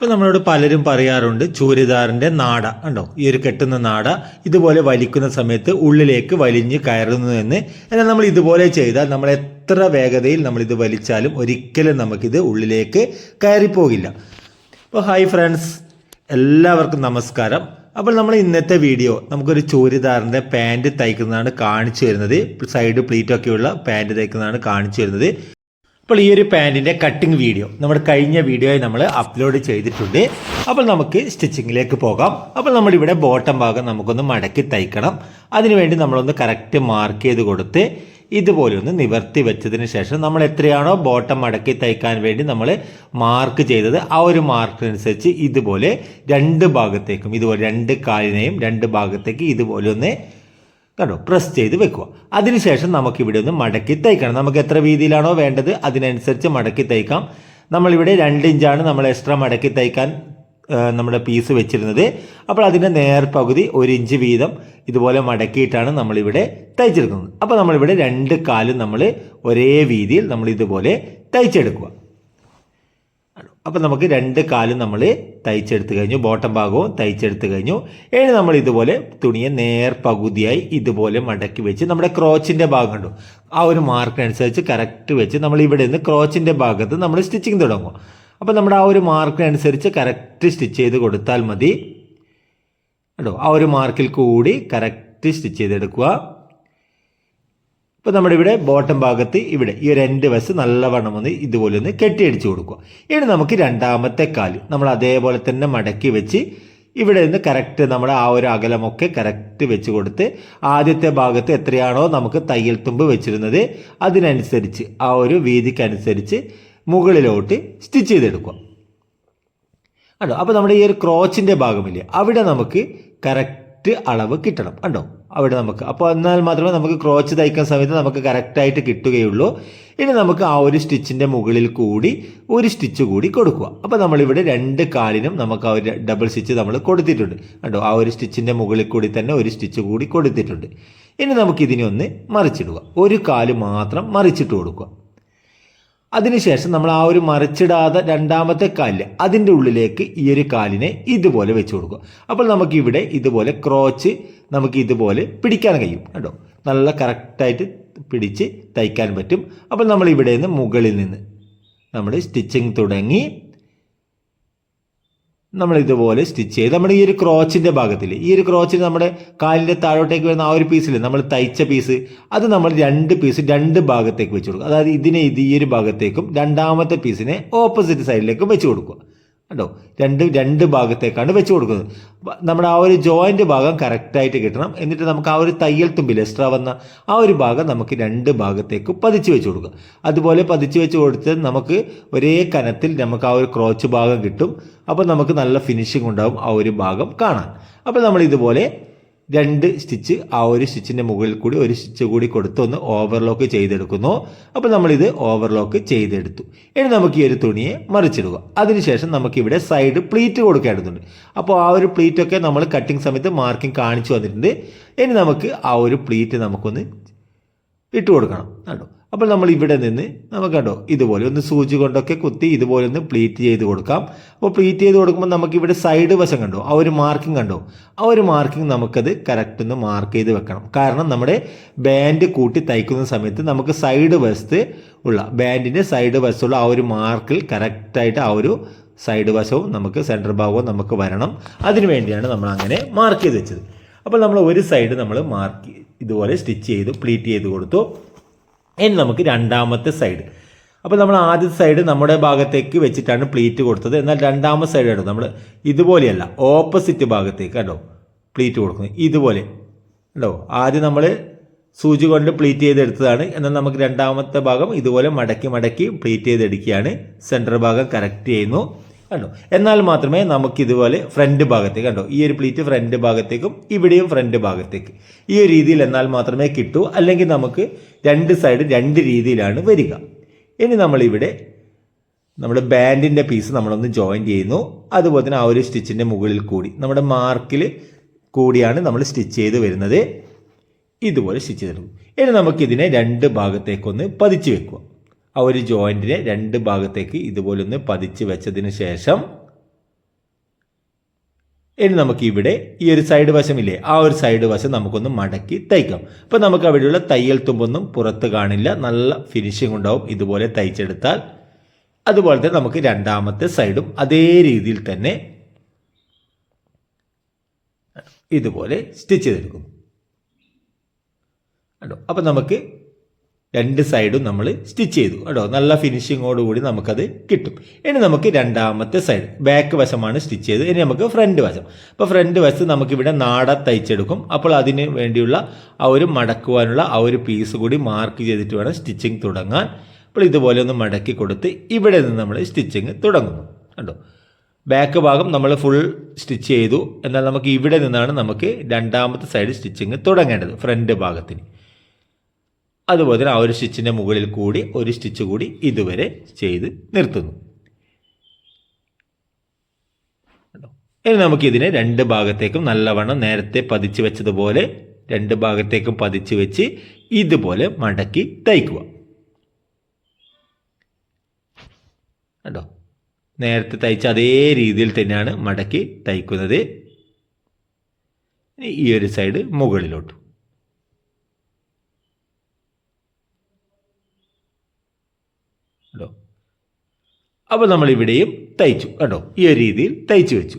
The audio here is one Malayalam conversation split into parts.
ഇപ്പം നമ്മളോട് പലരും പറയാറുണ്ട് ചൂരിദാറിന്റെ നാട കണ്ടോ? ഈ ഒരു കെട്ടുന്ന നാട ഇതുപോലെ വലിക്കുന്ന സമയത്ത് ഉള്ളിലേക്ക് വലിഞ്ഞ് കയറുന്നു എന്ന്. എന്നാൽ നമ്മൾ ഇതുപോലെ ചെയ്താൽ നമ്മൾ എത്ര വേഗതയിൽ നമ്മൾ ഇത് വലിച്ചാലും ഒരിക്കലും നമുക്കിത് ഉള്ളിലേക്ക് കയറിപ്പോകില്ല. അപ്പോൾ ഹായ് ഫ്രണ്ട്സ് എല്ലാവർക്കും നമസ്കാരം. അപ്പോൾ നമ്മൾ ഇന്നത്തെ വീഡിയോ നമുക്കൊരു ചൂരിദാറിന്റെ പാന്റ് തയ്ക്കുന്നതാണ് കാണിച്ചു തരുന്നത്. സൈഡ് പ്ലീറ്റൊക്കെയുള്ള പാന്റ് തയ്ക്കുന്നതാണ് കാണിച്ചു വരുന്നത് അപ്പോൾ ഈ ഒരു പാന്റിന്റെ കട്ടിങ് വീഡിയോ നമ്മൾ കഴിഞ്ഞ വീഡിയോയിൽ നമ്മൾ അപ്ലോഡ് ചെയ്തിട്ടുണ്ട്. അപ്പോൾ നമുക്ക് സ്റ്റിച്ചിങ്ങിലേക്ക് പോകാം. അപ്പോൾ നമ്മളിവിടെ ബോട്ടം ഭാഗം നമുക്കൊന്ന് മടക്കി തയ്ക്കണം. അതിനുവേണ്ടി നമ്മളൊന്ന് കറക്റ്റ് മാർക്ക് ചെയ്ത് കൊടുത്ത് ഇതുപോലെ ഒന്ന് നിവർത്തി വെച്ചതിന് ശേഷം നമ്മൾ എത്രയാണോ ബോട്ടം മടക്കി തയ്ക്കാൻ വേണ്ടി നമ്മൾ മാർക്ക് ചെയ്തത് ആ ഒരു മാർക്കിനനുസരിച്ച് ഇതുപോലെ രണ്ട് ഭാഗത്തേക്കും ഇതുപോലെ രണ്ട് കാലിനെയും രണ്ട് ഭാഗത്തേക്ക് ഇതുപോലെ ഒന്ന് കണ്ടോ? പ്രസ് ചെയ്ത് വെക്കുക. അതിനുശേഷം നമുക്ക് ഇവിടെ ഒന്ന് മടക്കി തയ്ക്കണം നമുക്ക് എത്ര വീതിയിലാണോ വേണ്ടത് അതിനനുസരിച്ച് മടക്കി തയ്ക്കാം നമ്മളിവിടെ രണ്ട് ഇഞ്ചാണ് നമ്മൾ എക്സ്ട്രാ മടക്കി തയ്ക്കാൻ നമ്മുടെ പീസ് വെച്ചിരുന്നത്. അപ്പോൾ അതിന്റെ നേർപകുതി ഒരു ഇഞ്ച് വീതം ഇതുപോലെ മടക്കിയിട്ടാണ് നമ്മളിവിടെ തയ്ച്ചെടുക്കുന്നത് അപ്പോൾ നമ്മളിവിടെ രണ്ട് കാലും നമ്മൾ ഒരേ വീതിയിൽ നമ്മൾ ഇതുപോലെ തയ്ച്ചെടുക്കുക അപ്പം നമുക്ക് രണ്ട് കാലും നമ്മൾ തയ്ച്ചെടുത്ത് കഴിഞ്ഞു ബോട്ടം ഭാഗവും തയ്ച്ചെടുത്ത് കഴിഞ്ഞു. ഇനി നമ്മൾ ഇതുപോലെ തുണിയെ നേർ പകുതിയായി ഇതുപോലെ മടക്കി വെച്ച് നമ്മുടെ ക്രോച്ചിന്റെ ഭാഗം കണ്ടു. ആ ഒരു മാർക്കിനനുസരിച്ച് കറക്റ്റ് വെച്ച് നമ്മൾ ഇവിടെ നിന്ന് ക്രോച്ചിന്റെ ഭാഗത്ത് നമ്മൾ സ്റ്റിച്ചിങ് തുടങ്ങും. അപ്പോൾ നമ്മുടെ ആ ഒരു മാർക്കിനനുസരിച്ച് കറക്റ്റ് സ്റ്റിച്ച് ചെയ്ത് കൊടുത്താൽ മതി. കേട്ടോ ആ ഒരു മാർക്കിൽ കൂടി കറക്റ്റ് സ്റ്റിച്ച് ചെയ്തെടുക്കുക. ഇപ്പോൾ നമ്മുടെ ഇവിടെ ബോട്ടം ഭാഗത്ത് ഇവിടെ ഈ ഒരു രണ്ട് വശം നല്ലവണ്ണം ഒന്ന് ഇതുപോലെ ഒന്ന് കെട്ടിയടിച്ച് കൊടുക്കുക. ഇനി നമുക്ക് രണ്ടാമത്തെ കാൽ നമ്മൾ അതേപോലെ തന്നെ മടക്കി വെച്ച് ഇവിടെ നിന്ന് കറക്റ്റ് നമ്മുടെ ആ ഒരു അകലമൊക്കെ കറക്റ്റ് വെച്ച് കൊടുത്ത് ആദ്യത്തെ ഭാഗത്ത് എത്രയാണോ നമുക്ക് തയ്യൽ തുമ്പ് വെച്ചിരുന്നത് അതിനനുസരിച്ച് ആ ഒരു വീതിക്കനുസരിച്ച് മുകളിലോട്ട് സ്റ്റിച്ച് ചെയ്തെടുക്കുക. കണ്ടോ? അപ്പോൾ നമ്മുടെ ഈ ഒരു ക്രോച്ചിന്റെ ഭാഗമില്ലേ? അവിടെ നമുക്ക് കറക്റ്റ് അളവ് കിട്ടണം. കണ്ടോ? അവിടെ നമുക്ക്. അപ്പോൾ എന്നാൽ മാത്രമേ നമുക്ക് ക്രോച്ച് തയ്ക്കുന്ന സമയത്ത് നമുക്ക് കറക്റ്റായിട്ട് കിട്ടുകയുള്ളൂ. ഇനി നമുക്ക് ആ ഒരു സ്റ്റിച്ചിന്റെ മുകളിൽ കൂടി ഒരു സ്റ്റിച്ച് കൂടി കൊടുക്കുക. അപ്പോൾ നമ്മളിവിടെ രണ്ട് കാലിനും നമുക്ക് ആ ഒരു ഡബിൾ സ്റ്റിച്ച് നമ്മൾ കൊടുത്തിട്ടുണ്ട്. കണ്ടോ? ആ ഒരു സ്റ്റിച്ചിന്റെ മുകളിൽ കൂടി തന്നെ ഒരു സ്റ്റിച്ച് കൂടി കൊടുത്തിട്ടുണ്ട്. ഇനി നമുക്ക് ഇതിനെ ഒന്ന് മറിച്ചിടുക. ഒരു കാൽ മാത്രം മറിച്ചിട്ട് കൊടുക്കുക. അതിനുശേഷം നമ്മൾ ആ ഒരു മറിച്ചിടാതെ രണ്ടാമത്തെ കാലിൽ അതിന്റെ ഉള്ളിലേക്ക് ഈ ഒരു കാലിനെ ഇതുപോലെ വെച്ച് കൊടുക്കുക. അപ്പോൾ നമുക്കിവിടെ ഇതുപോലെ ക്രോച്ച് നമുക്ക് ഇതുപോലെ പിടിക്കാൻ കഴിയും കേട്ടോ. നല്ല കറക്റ്റായിട്ട് പിടിച്ച് തയ്ക്കാൻ പറ്റും. അപ്പോൾ നമ്മൾ ഇവിടെ നിന്ന് മുകളിൽ നിന്ന് നമ്മൾ സ്റ്റിച്ചിങ് തുടങ്ങി നമ്മൾ ഇതുപോലെ സ്റ്റിച്ച് ചെയ്ത് നമ്മുടെ ഈ ഒരു ക്രോച്ചിന്റെ ഭാഗത്തിൽ ഈ ഒരു ക്രോച്ചിൽ നമ്മുടെ കാലിന്റെ താഴോട്ടേക്ക് വരുന്ന ആ ഒരു പീസിൽ നമ്മൾ തയ്ച്ച പീസ് അത് നമ്മൾ രണ്ട് പീസ് രണ്ട് ഭാഗത്തേക്ക് വെച്ച് കൊടുക്കുക അതായത് ഇതിനെ ഇത് ഈ ഒരു ഭാഗത്തേക്കും രണ്ടാമത്തെ പീസിനെ ഓപ്പോസിറ്റ് സൈഡിലേക്കും വെച്ച് കൊടുക്കുക. കണ്ടോ? രണ്ട് രണ്ട് ഭാഗത്തേക്കാണ് വെച്ച് കൊടുക്കുന്നത്. നമ്മുടെ ആ ഒരു ജോയിന്റ് ഭാഗം കറക്റ്റായിട്ട് കിട്ടണം. എന്നിട്ട് നമുക്ക് ആ ഒരു തയ്യൽ തുമ്പിൽ എക്സ്ട്രാ വന്ന ആ ഒരു ഭാഗം നമുക്ക് രണ്ട് ഭാഗത്തേക്ക് പതിച്ച് വെച്ച് കൊടുക്കുക. അതുപോലെ പതിച്ച് വെച്ച് കൊടുത്ത് നമുക്ക് ഒരേ കനത്തിൽ നമുക്ക് ആ ഒരു ക്രോച്ച് ഭാഗം കിട്ടും. അപ്പോൾ നമുക്ക് നല്ല ഫിനിഷിംഗ് ഉണ്ടാവും ആ ഒരു ഭാഗം കാണാൻ. അപ്പോൾ നമ്മൾ ഇതുപോലെ രണ്ട് സ്റ്റിച്ച് ആ ഒരു സ്റ്റിച്ചിന്റെ മുകളിൽ കൂടി ഒരു സ്റ്റിച്ച് കൂടി കൊടുത്ത് ഒന്ന് ഓവർലോക്ക് ചെയ്തെടുക്കുന്നു. അപ്പോൾ നമ്മളിത് ഓവർലോക്ക് ചെയ്തെടുത്തു. ഇനി നമുക്ക് ഈ ഒരു തുണിയെ മറിച്ചിടുക. അതിനുശേഷം നമുക്കിവിടെ സൈഡ് പ്ലീറ്റ് കൊടുക്കേണ്ടതുണ്ട്. അപ്പോൾ ആ ഒരു പ്ലീറ്റൊക്കെ നമ്മൾ കട്ടിങ് സമയത്ത് മാർക്കിംഗ് കാണിച്ചു വന്നിട്ടുണ്ട്. ഇനി നമുക്ക് ആ ഒരു പ്ലീറ്റ് നമുക്കൊന്ന് ഇട്ട് കൊടുക്കണം. കണ്ടോ? അപ്പോൾ നമ്മൾ ഇവിടെ നിന്ന് നമുക്ക് കണ്ടോ ഇതുപോലെ ഒന്ന് സൂചി കൊണ്ടൊക്കെ കുത്തി ഇതുപോലെ ഒന്ന് പ്ലീറ്റ് ചെയ്ത് കൊടുക്കാം. അപ്പോൾ പ്ലീറ്റ് ചെയ്ത് കൊടുക്കുമ്പോൾ നമുക്ക് ഇവിടെ സൈഡ് വശം കണ്ടോ ആ ഒരു മാർക്കിംഗ് കണ്ടോ? ആ ഒരു മാർക്കിംഗ് നമുക്കത് കറക്റ്റ് ഒന്ന് മാർക്ക് ചെയ്ത് വെക്കണം. കാരണം നമ്മുടെ ബാൻഡ് കൂട്ടി തയ്ക്കുന്ന സമയത്ത് നമുക്ക് സൈഡ് വശത്ത് ഉള്ള ബാൻഡിന്റെ സൈഡ് വശത്തുള്ള ആ ഒരു മാർക്കിൽ കറക്റ്റായിട്ട് ആ ഒരു സൈഡ് വശവും നമുക്ക് സെന്റർ ഭാഗവും നമുക്ക് വരണം. അതിനു വേണ്ടിയാണ് നമ്മൾ അങ്ങനെ മാർക്ക് ചെയ്ത് വെച്ചത്. അപ്പോൾ നമ്മൾ ഒരു സൈഡ് നമ്മൾ മാർക്ക് ഇതുപോലെ സ്റ്റിച്ച് ചെയ്തു പ്ലീറ്റ് ചെയ്ത് കൊടുത്തു. ഇനി നമുക്ക് രണ്ടാമത്തെ സൈഡ് അപ്പോൾ നമ്മൾ ആദ്യത്തെ സൈഡ് നമ്മുടെ ഭാഗത്തേക്ക് വെച്ചിട്ടാണ് പ്ലീറ്റ് കൊടുത്തത്. എന്നാൽ രണ്ടാമത്തെ സൈഡ് കണ്ടോ? നമ്മൾ ഇതുപോലെയല്ല ഓപ്പോസിറ്റ് ഭാഗത്തേക്ക് കേട്ടോ പ്ലീറ്റ് കൊടുക്കുന്നത് ഇതുപോലെ. കേട്ടോ ആദ്യം നമ്മൾ സൂചി കൊണ്ട് പ്ലീറ്റ് ചെയ്തെടുത്തതാണ്. എന്നാൽ നമുക്ക് രണ്ടാമത്തെ ഭാഗം ഇതുപോലെ മടക്കി മടക്കി പ്ലീറ്റ് ചെയ്തെടുക്കുകയാണ്. സെന്റർ ഭാഗം കറക്റ്റ് ചെയ്യുന്നു. കണ്ടോ? എന്നാൽ മാത്രമേ നമുക്ക് ഇതുപോലെ ഫ്രണ്ട് ഭാഗത്തേക്ക് കണ്ടോ? ഈ ഒരു പ്ലീറ്റ് ഫ്രണ്ട് ഭാഗത്തേക്കും ഇവിടെയും ഫ്രണ്ട് ഭാഗത്തേക്ക്. ഈ ഒരു രീതിയിൽ എന്നാൽ മാത്രമേ കിട്ടൂ. അല്ലെങ്കിൽ നമുക്ക് രണ്ട് സൈഡ് രണ്ട് രീതിയിലാണ് വരിക. ഇനി നമ്മളിവിടെ നമ്മുടെ ബാൻഡിന്റെ പീസ് നമ്മളൊന്ന് ജോയിൻ ചെയ്യുന്നു. അതുപോലെ തന്നെ ആ ഒരു സ്റ്റിച്ചിന്റെ മുകളിൽ കൂടി നമ്മുടെ മാർക്കിൽ കൂടിയാണ് നമ്മൾ സ്റ്റിച്ച് ചെയ്ത് വരുന്നത്. ഇതുപോലെ സ്റ്റിച്ച് ചെയ്തെടുക്കും ഇനി നമുക്കിതിനെ രണ്ട് ഭാഗത്തേക്കൊന്ന് പതിച്ചു വെക്കുക. ആ ഒരു ജോയിന്റിനെ രണ്ട് ഭാഗത്തേക്ക് ഇതുപോലെ ഒന്ന് പതിച്ച് വെച്ചതിന് ശേഷം ഇനി നമുക്ക് ഇവിടെ ഈ ഒരു സൈഡ് വശമില്ലേ? ആ ഒരു സൈഡ് വശം നമുക്കൊന്ന് മടക്കി തയ്ക്കാം. അപ്പോൾ നമുക്ക് അവിടെയുള്ള തയ്യൽ തുമ്പൊന്നും പുറത്ത് കാണില്ല. നല്ല ഫിനിഷിംഗ് ഉണ്ടാവും ഇതുപോലെ തയ്ച്ചെടുത്താൽ. അതുപോലെ തന്നെ നമുക്ക് രണ്ടാമത്തെ സൈഡും അതേ രീതിയിൽ തന്നെ ഇതുപോലെ സ്റ്റിച്ച് ചെയ്തെടുക്കും. അപ്പോൾ അപ്പം നമുക്ക് രണ്ട് സൈഡും നമ്മൾ സ്റ്റിച്ച് ചെയ്തു കേട്ടോ. നല്ല ഫിനിഷിങ്ങോട് കൂടി നമുക്കത് കിട്ടും. ഇനി നമുക്ക് രണ്ടാമത്തെ സൈഡ് ബാക്ക് വശമാണ് സ്റ്റിച്ച് ചെയ്തത്. ഇനി നമുക്ക് ഫ്രണ്ട് വശം. അപ്പോൾ ഫ്രണ്ട് വശത്ത് നമുക്കിവിടെ നാട തയ്ച്ചെടുക്കും. അപ്പോൾ അതിന് വേണ്ടിയുള്ള ആ ഒരു മടക്കുവാനുള്ള ആ ഒരു പീസ് കൂടി മാർക്ക് ചെയ്തിട്ട് വേണം സ്റ്റിച്ചിങ് തുടങ്ങാൻ. അപ്പോൾ ഇതുപോലെ ഒന്ന് മടക്കി കൊടുത്ത് ഇവിടെ നിന്ന് നമ്മൾ സ്റ്റിച്ചിങ് തുടങ്ങുന്നു കണ്ടോ ബാക്ക് ഭാഗം നമ്മൾ ഫുൾ സ്റ്റിച്ച് ചെയ്തു. എന്നാൽ നമുക്ക് ഇവിടെ നിന്നാണ് നമുക്ക് രണ്ടാമത്തെ സൈഡ് സ്റ്റിച്ചിങ് തുടങ്ങേണ്ടത് ഫ്രണ്ട് ഭാഗത്തിന്. അതുപോലെ തന്നെ ആ ഒരു സ്റ്റിച്ചിന്റെ മുകളിൽ കൂടി ഒരു സ്റ്റിച്ച് കൂടി ഇതുവരെ ചെയ്ത് നിർത്തുന്നു? ഇനി നമുക്കിതിനെ രണ്ട് ഭാഗത്തേക്കും നല്ലവണ്ണം നേരത്തെ പതിച്ച് വെച്ചതുപോലെ രണ്ട് ഭാഗത്തേക്കും പതിച്ച് വെച്ച് ഇതുപോലെ മടക്കി തയ്ക്കുക. കേട്ടോ നേരത്തെ തയ്ച്ച അതേ രീതിയിൽ തന്നെയാണ് മടക്കി തയ്ക്കുന്നത്. ഈ ഒരു സൈഡ് മുകളിലോട്ട് കേട്ടോ അപ്പോൾ നമ്മൾ ഇവിടെയും തയ്ച്ചു കേട്ടോ ഈ ഒരു രീതിയിൽ തയ്ച്ചു വെച്ചു.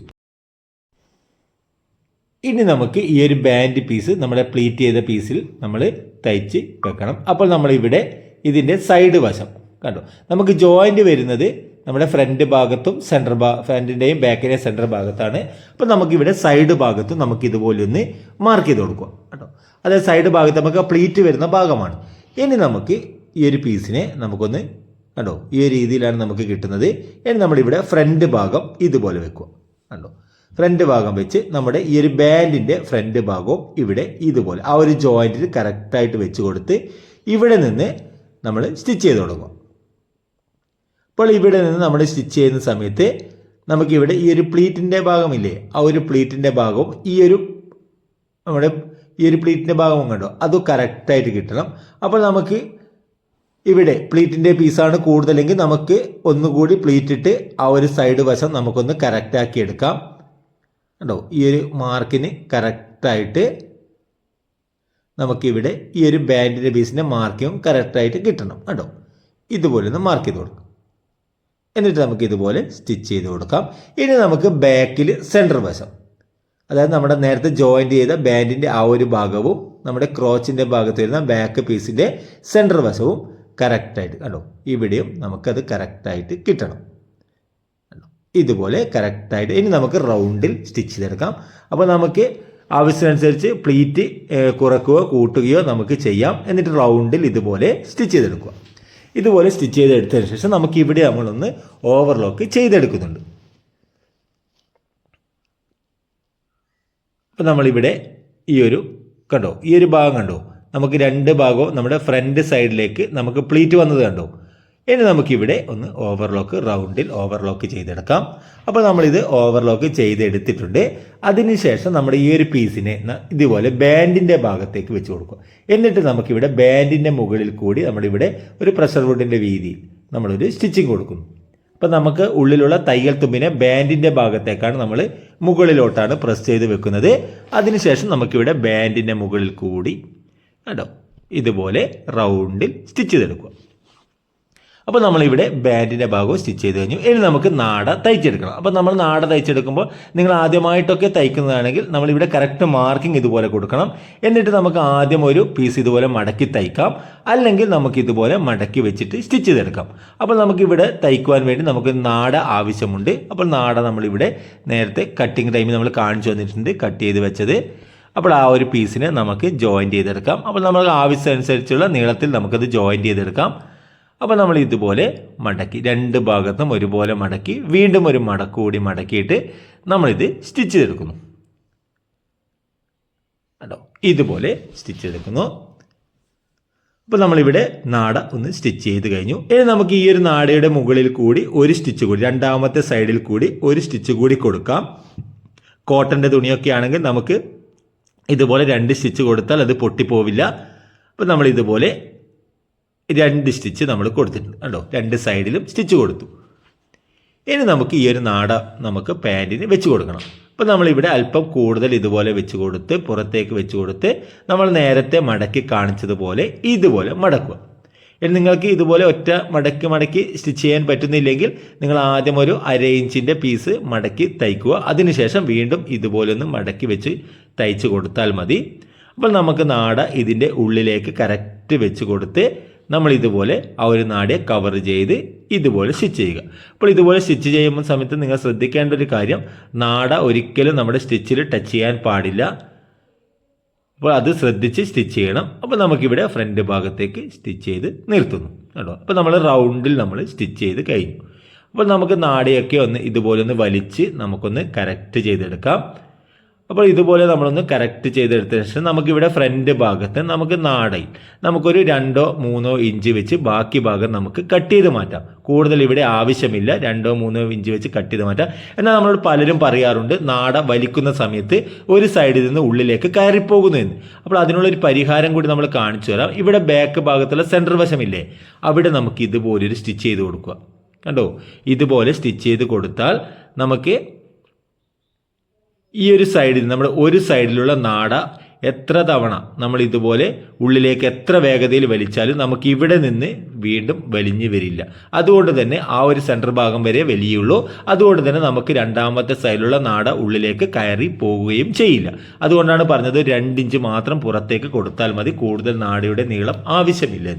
ഇനി നമുക്ക് ഈ ഒരു ബാൻഡ് പീസ് നമ്മുടെ പ്ലീറ്റ് ചെയ്ത പീസിൽ നമ്മൾ തയ്ച്ച് വെക്കണം. അപ്പോൾ നമ്മൾ ഇവിടെ ഇതിന്റെ സൈഡ് വശം കണ്ടോ? നമുക്ക് ജോയിന്റ് വരുന്നത് നമ്മുടെ ഫ്രണ്ട് ഭാഗത്തും സെന്റർ ഭാ ഫ്രണ്ടിന്റെയും ബാക്കിന്റെ സെന്റർ ഭാഗത്താണ്. അപ്പോൾ നമുക്കിവിടെ സൈഡ് ഭാഗത്തും നമുക്ക് ഇതുപോലെ ഒന്ന് മാർക്ക് ചെയ്ത് കൊടുക്കുക കേട്ടോ അതായത് സൈഡ് ഭാഗത്ത് നമുക്ക് പ്ലീറ്റ് വരുന്ന ഭാഗമാണ്. ഇനി നമുക്ക് ഈ ഒരു പീസിനെ നമുക്കൊന്ന് കണ്ടോ? ഈ ഒരു രീതിയിലാണ് നമുക്ക് കിട്ടുന്നത്. ഇനി നമ്മളിവിടെ ഫ്രണ്ട് ഭാഗം ഇതുപോലെ വെക്കുക. കണ്ടോ? ഫ്രണ്ട് ഭാഗം വെച്ച് നമ്മുടെ ഈ ഒരു ബാൻഡിന്റെ ഫ്രണ്ട് ഭാഗവും ഇവിടെ ഇതുപോലെ ആ ഒരു ജോയിന്റിൽ കറക്റ്റായിട്ട് വെച്ച് കൊടുത്ത് ഇവിടെ നിന്ന് നമ്മൾ സ്റ്റിച്ച് ചെയ്ത് തുടങ്ങും അപ്പോൾ ഇവിടെ നിന്ന് നമ്മൾ സ്റ്റിച്ച് ചെയ്യുന്ന സമയത്ത് നമുക്കിവിടെ ഈ ഒരു പ്ലീറ്റിന്റെ ഭാഗമില്ലേ? ആ ഒരു പ്ലീറ്റിന്റെ ഭാഗവും ഈ ഒരു നമ്മുടെ ഈ ഒരു പ്ലീറ്റിന്റെ ഭാഗവും കണ്ടോ? അത് കറക്റ്റായിട്ട് കിട്ടണം. അപ്പോൾ നമുക്ക് ഇവിടെ പ്ലീറ്റിന്റെ പീസാണ് കൂടുതലെങ്കിൽ നമുക്ക് ഒന്നുകൂടി പ്ലീറ്റ് ഇട്ട് ആ ഒരു സൈഡ് വശം നമുക്കൊന്ന് കറക്റ്റാക്കി എടുക്കാം. കണ്ടോ? ഈ ഒരു മാർക്കിന് കറക്റ്റായിട്ട് നമുക്കിവിടെ ഈ ഒരു ബാൻഡിന്റെ പീസിന്റെ മാർക്കിങ്ങും കറക്റ്റായിട്ട് കിട്ടണം. കണ്ടോ? ഇതുപോലെ ഒന്ന് മാർക്ക് ചെയ്ത് കൊടുക്കാം. എന്നിട്ട് നമുക്ക് ഇതുപോലെ സ്റ്റിച്ച് ചെയ്ത് കൊടുക്കാം. ഇനി നമുക്ക് ബാക്കിൽ സെന്റർ വശം. അതായത് നമ്മുടെ നേരത്തെ ജോയിന്റ് ചെയ്ത ബാൻഡിന്റെ ആ ഒരു ഭാഗവും നമ്മുടെ ക്രോച്ചിന്റെ ഭാഗത്ത് വരുന്ന ബാക്ക് പീസിന്റെ സെന്റർ വശവും കറക്റ്റായിട്ട് കണ്ടോ? ഇവിടെയും നമുക്കത് കറക്റ്റായിട്ട് കിട്ടണം? ഇതുപോലെ കറക്റ്റായിട്ട് ഇനി നമുക്ക് റൗണ്ടിൽ സ്റ്റിച്ച് ചെയ്തെടുക്കാം. അപ്പോൾ നമുക്ക് ആവശ്യമനുസരിച്ച് പ്ലീറ്റ് കുറക്കുകയോ കൂട്ടുകയോ നമുക്ക് ചെയ്യാം എന്നിട്ട് റൗണ്ടിൽ ഇതുപോലെ സ്റ്റിച്ച് ചെയ്തെടുക്കുക. ഇതുപോലെ സ്റ്റിച്ച് ചെയ്തെടുത്തതിന് ശേഷം നമുക്ക് ഇവിടെ നമ്മളൊന്ന് ഓവർലോക്ക് ചെയ്തെടുക്കുന്നുണ്ട്. അപ്പോൾ നമ്മളിവിടെ ഈ ഒരു കണ്ടോ? ഈ ഒരു ഭാഗം കണ്ടോ? നമുക്ക് രണ്ട് ഭാഗവും നമ്മുടെ ഫ്രണ്ട് സൈഡിലേക്ക് നമുക്ക് പ്ലീറ്റ് വന്നത് കണ്ടോ? ഇനി നമുക്കിവിടെ ഒന്ന് ഓവർലോക്ക് റൗണ്ടിൽ ഓവർലോക്ക് ചെയ്തെടുക്കാം. അപ്പോൾ നമ്മളിത് ഓവർലോക്ക് ചെയ്തെടുത്തിട്ടുണ്ട്. അതിനുശേഷം നമ്മുടെ ഈ ഒരു പീസിനെ ഇതുപോലെ ബാൻഡിന്റെ ഭാഗത്തേക്ക് വെച്ച് കൊടുക്കുക. എന്നിട്ട് നമുക്കിവിടെ ബാൻഡിന്റെ മുകളിൽ കൂടി നമ്മളിവിടെ ഒരു പ്രഷർ വുഡിന്റെ വീതിയിൽ നമ്മളൊരു സ്റ്റിച്ചിങ് കൊടുക്കുന്നു. അപ്പോൾ നമുക്ക് ഉള്ളിലുള്ള തയ്യൽ തുമ്പിനെ ബാൻഡിന്റെ ഭാഗത്തേക്കാണ് നമ്മൾ മുകളിലോട്ടാണ് പ്രസ് ചെയ്ത് വെക്കുന്നത്. അതിനുശേഷം നമുക്കിവിടെ ബാൻഡിന്റെ മുകളിൽ കൂടി കണ്ടോ? ഇതുപോലെ റൗണ്ടിൽ സ്റ്റിച്ച് ചെയ്തെടുക്കുക. അപ്പോൾ നമ്മളിവിടെ ബാൻഡിന്റെ ഭാഗവും സ്റ്റിച്ച് ചെയ്ത് കഴിഞ്ഞു. ഇനി നമുക്ക് നാട തയ്ച്ചെടുക്കണം. അപ്പോൾ നമ്മൾ നാട തയ്ച്ചെടുക്കുമ്പോൾ നിങ്ങൾ ആദ്യമായിട്ടൊക്കെ തയ്ക്കുന്നതാണെങ്കിൽ നമ്മളിവിടെ കറക്റ്റ് മാർക്കിംഗ് ഇതുപോലെ കൊടുക്കണം. എന്നിട്ട് നമുക്ക് ആദ്യം ഒരു പീസ് ഇതുപോലെ മടക്കി തയ്ക്കാം. അല്ലെങ്കിൽ നമുക്ക് ഇതുപോലെ മടക്കി വെച്ചിട്ട് സ്റ്റിച്ച് ചെയ്തെടുക്കാം. അപ്പോൾ നമുക്കിവിടെ തയ്ക്കുവാൻ വേണ്ടി നമുക്ക് നാട ആവശ്യമുണ്ട്. അപ്പോൾ നാട നമ്മളിവിടെ നേരത്തെ കട്ടിങ് ടൈമിൽ നമ്മൾ കാണിച്ചു വന്നിട്ടുണ്ട് കട്ട് ചെയ്ത് വെച്ചത്. അപ്പോൾ ആ ഒരു പീസിനെ നമുക്ക് ജോയിന്റ് ചെയ്തെടുക്കാം. അപ്പോൾ നമുക്ക് ആവശ്യമനുസരിച്ചുള്ള നീളത്തിൽ നമുക്കത് ജോയിന്റ് ചെയ്തെടുക്കാം. അപ്പോൾ നമ്മൾ ഇതുപോലെ മടക്കി രണ്ട് ഭാഗത്തും ഒരുപോലെ മടക്കി വീണ്ടും ഒരു മടക്ക് കൂടി മടക്കിയിട്ട് നമ്മളിത് സ്റ്റിച്ച് ചെയ്തെടുക്കുന്നു. കേട്ടോ ഇതുപോലെ സ്റ്റിച്ച് ചെയ്തെടുക്കുന്നു. അപ്പോൾ നമ്മളിവിടെ നാട ഒന്ന് സ്റ്റിച്ച് ചെയ്ത് കഴിഞ്ഞു. ഇനി നമുക്ക് ഈ ഒരു നാടയുടെ മുകളിൽ കൂടി ഒരു സ്റ്റിച്ച് കൂടി രണ്ടാമത്തെ സൈഡിൽ കൂടി ഒരു സ്റ്റിച്ച് കൂടി കൊടുക്കാം. കോട്ടന്റെ തുണിയൊക്കെ ആണെങ്കിൽ നമുക്ക് ഇതുപോലെ രണ്ട് സ്റ്റിച്ച് കൊടുത്താൽ അത് പൊട്ടിപ്പോവില്ല. അപ്പോൾ നമ്മൾ ഇതുപോലെ രണ്ട് സ്റ്റിച്ച് നമ്മൾ കൊടുത്തിട്ടുണ്ട്. കണ്ടോ? രണ്ട് സൈഡിലും സ്റ്റിച്ച് കൊടുത്തു. ഇനി നമുക്ക് ഈ ഒരു നാട നമുക്ക് പാന്റിന് വെച്ച് കൊടുക്കണം. അപ്പോൾ നമ്മളിവിടെ അല്പം കൂടുതൽ ഇതുപോലെ വെച്ച് കൊടുത്ത് പുറത്തേക്ക് വെച്ച് കൊടുത്ത് നമ്മൾ നേരത്തെ മടക്കി കാണിച്ചതുപോലെ ഇതുപോലെ മടക്കുക. ഇനി നിങ്ങൾക്ക് ഇതുപോലെ ഒറ്റ മടക്കി മടക്കി സ്റ്റിച്ച് ചെയ്യാൻ പറ്റുന്നില്ലെങ്കിൽ നിങ്ങൾ ആദ്യം ഒരു അര ഇഞ്ചിന്റെ പീസ് മടക്കി തയ്ക്കുക. അതിനുശേഷം വീണ്ടും ഇതുപോലെ ഒന്ന് മടക്കി വെച്ച് തയ്ച്ച് കൊടുത്താൽ മതി. അപ്പോൾ നമുക്ക് നാട ഇതിന്റെ ഉള്ളിലേക്ക് കറക്റ്റ് വെച്ച് കൊടുത്ത് നമ്മൾ ഇതുപോലെ ആ ഒരു നാടിയെ കവർ ചെയ്ത് ഇതുപോലെ സ്റ്റിച്ച് ചെയ്യുക. അപ്പോൾ ഇതുപോലെ സ്റ്റിച്ച് ചെയ്യുമ്പോൾ സമയത്ത് നിങ്ങൾ ശ്രദ്ധിക്കേണ്ട ഒരു കാര്യം നാട ഒരിക്കലും നമ്മുടെ സ്റ്റിച്ചിൽ ടച്ച് ചെയ്യാൻ പാടില്ല. അപ്പോൾ അത് ശ്രദ്ധിച്ച് സ്റ്റിച്ച് ചെയ്യണം. അപ്പോൾ നമുക്കിവിടെ ഫ്രണ്ട് ഭാഗത്തേക്ക് സ്റ്റിച്ച് ചെയ്ത് നിർത്തുന്നു. കേട്ടോ? അപ്പോൾ നമ്മൾ റൗണ്ടിൽ നമ്മൾ സ്റ്റിച്ച് ചെയ്ത് കഴിഞ്ഞു. അപ്പോൾ നമുക്ക് നാടിയൊക്കെ ഒന്ന് ഇതുപോലെ ഒന്ന് വലിച്ച് നമുക്കൊന്ന് കറക്റ്റ് ചെയ്തെടുക്കാം. അപ്പോൾ ഇതുപോലെ നമ്മളൊന്ന് കറക്റ്റ് ചെയ്തെടുത്തതിന് ശേഷം നമുക്കിവിടെ ഫ്രണ്ട് ഭാഗത്ത് നമുക്ക് നാടയിൽ നമുക്കൊരു രണ്ടോ മൂന്നോ ഇഞ്ച് വെച്ച് ബാക്കി ഭാഗം നമുക്ക് കട്ട് ചെയ്ത് മാറ്റാം. കൂടുതൽ ഇവിടെ ആവശ്യമില്ല രണ്ടോ മൂന്നോ ഇഞ്ച് വെച്ച് കട്ട് ചെയ്ത് മാറ്റാം. എന്നാൽ നമ്മളോട് പലരും പറയാറുണ്ട് നാട വലിക്കുന്ന സമയത്ത് ഒരു സൈഡിൽ നിന്ന് ഉള്ളിലേക്ക് കയറിപ്പോകുന്നു എന്ന്. അപ്പോൾ അതിനുള്ളൊരു പരിഹാരം കൂടി നമ്മൾ കാണിച്ചു തരാം. ഇവിടെ ബാക്ക് ഭാഗത്തുള്ള സെന്റർ വശമില്ലേ? അവിടെ നമുക്ക് ഇതുപോലൊരു സ്റ്റിച്ച് ചെയ്ത് കൊടുക്കുക. കണ്ടോ? ഇതുപോലെ സ്റ്റിച്ച് ചെയ്ത് കൊടുത്താൽ നമുക്ക് ഈ ഒരു സൈഡിൽ നമ്മൾ ഒരു സൈഡിലുള്ള നാട എത്ര തവണ നമ്മൾ ഇതുപോലെ ഉള്ളിലേക്ക് എത്ര വേഗതയിൽ വലിച്ചാലും നമുക്ക് ഇവിടെ നിന്ന് വീണ്ടും വലിഞ്ഞു വരില്ല. അതുകൊണ്ട് തന്നെ ആ ഒരു സെന്റർ ഭാഗം വരെ വലിയുള്ളൂ. അതുകൊണ്ട് തന്നെ നമുക്ക് രണ്ടാമത്തെ സൈഡിലുള്ള നാട ഉള്ളിലേക്ക് കയറി പോവുകയും ചെയ്യില്ല. അതുകൊണ്ടാണ് പറഞ്ഞത് രണ്ടിഞ്ച് മാത്രം പുറത്തേക്ക് കൊടുത്താൽ മതി കൂടുതൽ നാടയുടെ നീളം ആവശ്യമില്ല.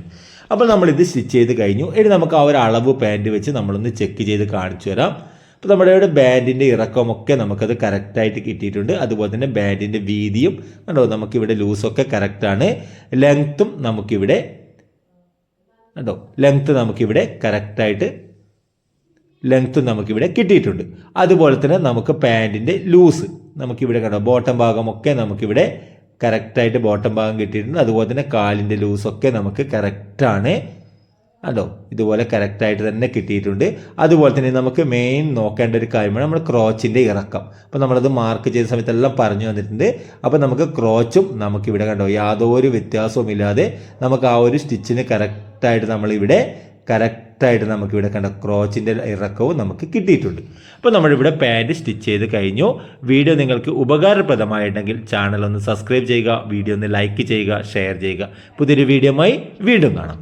അപ്പോൾ നമ്മളിത് സ്റ്റിച്ച് ചെയ്ത് കഴിഞ്ഞു. ഇനി നമുക്ക് ആ ഒരു അളവ് പാന്റ് വെച്ച് നമ്മളൊന്ന് ചെക്ക് ചെയ്ത് കാണിച്ചു തരാം. അപ്പോൾ നമ്മുടെ ഇവിടെ ബാൻഡിന്റെ ഇറക്കമൊക്കെ നമുക്കത് കറക്റ്റായിട്ട് കിട്ടിയിട്ടുണ്ട്. അതുപോലെ തന്നെ ബാൻഡിന്റെ വീതിയും കണ്ടോ നമുക്കിവിടെ ലൂസൊക്കെ കറക്റ്റാണ് ലെങ്ത്തും നമുക്കിവിടെ കണ്ടോ ലെങ്ത്ത് നമുക്കിവിടെ കറക്റ്റായിട്ട് ലെങ്ത്ത് നമുക്കിവിടെ കിട്ടിയിട്ടുണ്ട്. അതുപോലെ തന്നെ നമുക്ക് പാന്റിന്റെ ലൂസ് നമുക്കിവിടെ കണ്ടോ ബോട്ടം ഭാഗമൊക്കെ നമുക്കിവിടെ കറക്റ്റായിട്ട് ബോട്ടം ഭാഗം കിട്ടിയിട്ടുണ്ട്. അതുപോലെ തന്നെ കാലിന്റെ ലൂസൊക്കെ നമുക്ക് കറക്റ്റാണ് കണ്ടോ ഇതുപോലെ കറക്റ്റായിട്ട് തന്നെ കിട്ടിയിട്ടുണ്ട്. അതുപോലെ തന്നെ നമുക്ക് മെയിൻ നോക്കേണ്ട ഒരു കാര്യമാണ് നമ്മൾ ക്രോച്ചിന്റെ ഇറക്കം. അപ്പോൾ നമ്മളത് മാർക്ക് ചെയ്ത സമയത്തെല്ലാം പറഞ്ഞു തന്നിട്ടുണ്ട്. അപ്പോൾ നമുക്ക് ക്രോച്ചും നമുക്ക് ഇവിടെ കണ്ടോ യാതൊരു വ്യത്യാസവും ഇല്ലാതെ നമുക്ക് ആ ഒരു സ്റ്റിച്ചിന് കറക്റ്റായിട്ട് നമ്മളിവിടെ കറക്റ്റായിട്ട് നമുക്കിവിടെ കണ്ട ക്രോച്ചിന്റെ ഇറക്കവും നമുക്ക് കിട്ടിയിട്ടുണ്ട്. അപ്പോൾ നമ്മളിവിടെ പാന്റ് സ്റ്റിച്ച് ചെയ്ത് കഴിഞ്ഞു. വീഡിയോ നിങ്ങൾക്ക് ഉപകാരപ്രദമായിട്ടുണ്ടെങ്കിൽ ചാനൽ ഒന്ന് സബ്സ്ക്രൈബ് ചെയ്യുക വീഡിയോ ഒന്ന് ലൈക്ക് ചെയ്യുക ഷെയർ ചെയ്യുക. പുതിയൊരു വീഡിയോമായി വീണ്ടും കാണാം.